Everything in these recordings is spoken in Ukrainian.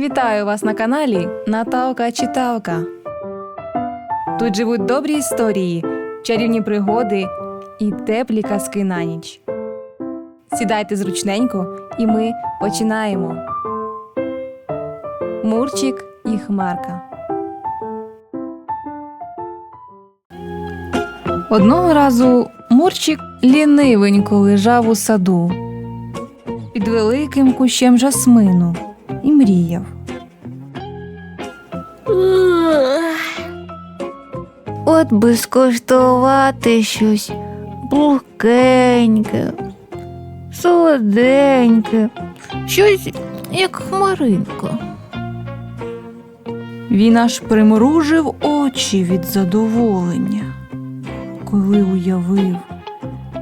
Вітаю вас на каналі Наталка Читалка. Тут живуть добрі історії, чарівні пригоди і теплі казки на ніч. Сідайте зручненько, і ми починаємо. Мурчик і Хмарка. Одного разу Мурчик лінивенько лежав у саду під великим кущем жасмину і мріяв. От би скуштувати щось пухкеньке, солоденьке, щось як хмаринка. Він аж примружив очі від задоволення, коли уявив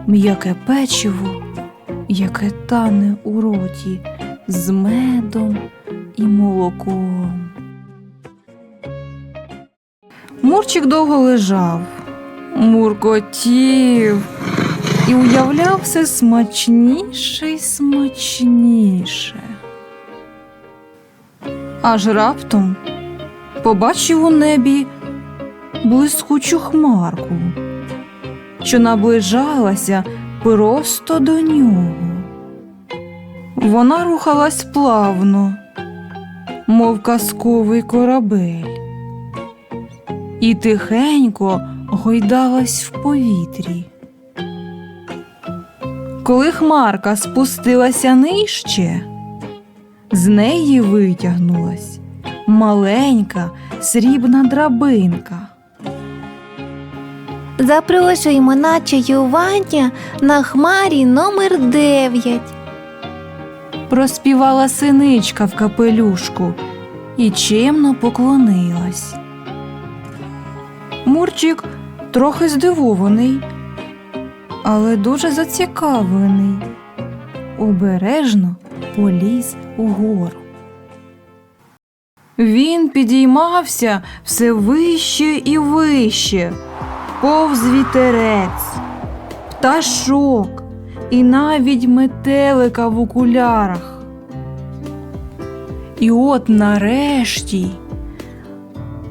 м'яке печиво, яке тане у роті з медом і молоком. Мурчик довго лежав, муркотів і уявляв все смачніше й смачніше. Аж раптом побачив у небі блискучу хмарку, що наближалася просто до нього. Вона рухалась плавно, мов казковий корабель, і тихенько гойдалась в повітрі. Коли хмарка спустилася нижче, з неї витягнулась маленька срібна драбинка. Запрошуємо на чаювання на хмарі номер 9. Проспівала синичка в капелюшку і чемно поклонилась. Мурчик трохи здивований, але дуже зацікавлений. Обережно поліз угору. Він підіймався все вище і вище, повз вітерець, пташок і навіть метелика в окулярах. І от нарешті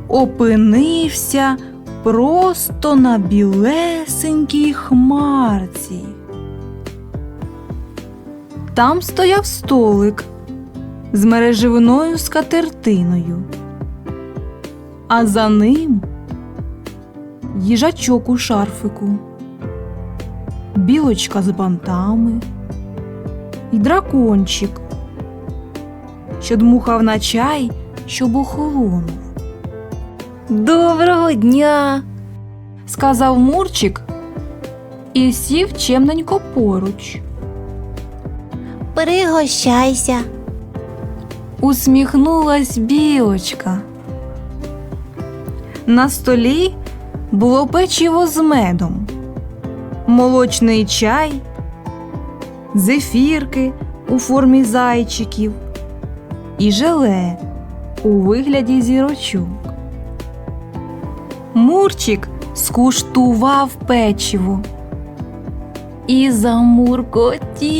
опинився просто на білесенькій хмарці. Там стояв столик з мереживною скатертиною, а за ним їжачок у шарфику, білочка з бантами і дракончик, що дмухав на чай, щоб охолонув. Доброго дня! сказав Мурчик і сів чемненько поруч. Пригощайся. Усміхнулась білочка. На столі було печиво з медом, молочний чай, зефірки у формі зайчиків і желе у вигляді зірочок. Мурчик скуштував печиво і замуркотів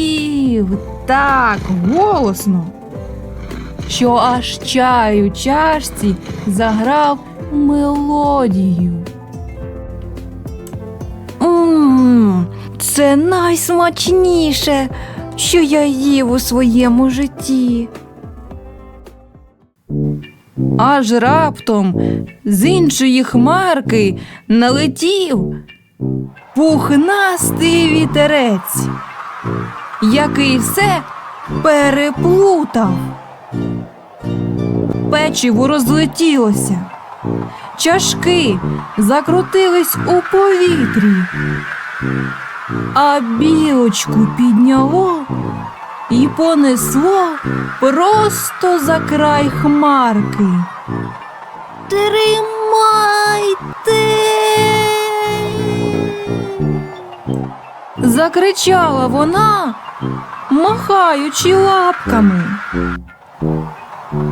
так голосно що аж чай у чашці заграв мелодію. Це найсмачніше, що я їв у своєму житті. Аж раптом з іншої хмарки налетів пухнастий вітерець, який все переплутав. Печиво розлетілося, чашки закрутились у повітрі, а білочку підняло і понесло просто за край хмарки. Тримайте. Закричала вона, махаючи лапками.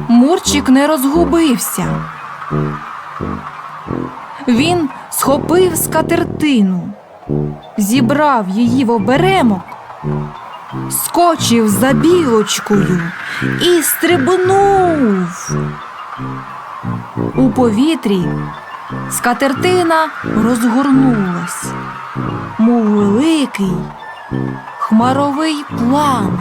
Мурчик не розгубився. Він схопив скатертину, зібрав її в оберемок скочив за білочкою і стрибнув. У повітрі скатертина розгорнулась, мов великий хмаровий план.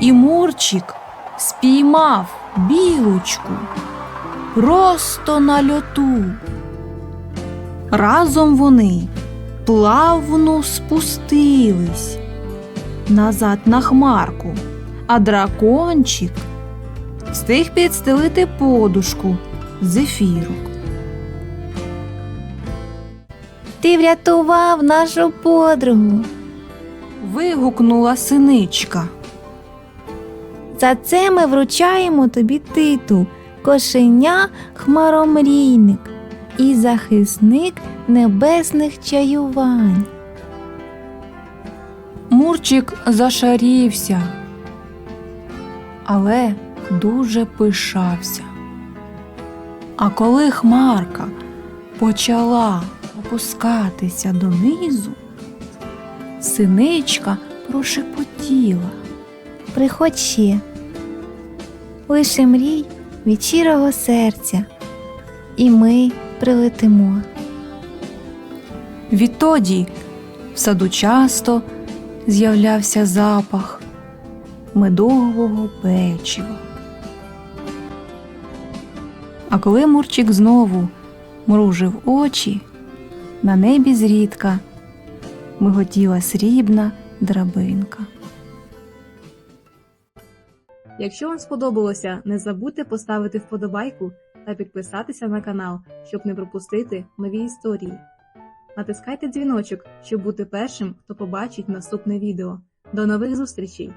І Мурчик спіймав білочку просто на льоту. Разом вони плавно спустились назад на хмарку, а дракончик встиг підстелити подушку з ефірок. Ти врятував нашу подругу. Вигукнула синичка. За це ми вручаємо тобі титул Кошеня Хмаромрійник і захисник небесних чаювань. Мурчик зашарівся, але дуже пишався. А коли хмарка почала опускатися донизу, синичка прошепотіла. Приходь ще. Лише мрій від щирого серця, і ми прилетимо. Відтоді в саду часто з'являвся запах медового печива. А коли Мурчик знову мружив очі, на небі зрідка миготіла срібна драбинка. Якщо вам сподобалося, не забудьте поставити вподобайку та підписатися на канал, щоб не пропустити нові історії. Натискайте дзвіночок, щоб бути першим, хто побачить наступне відео. До нових зустрічей!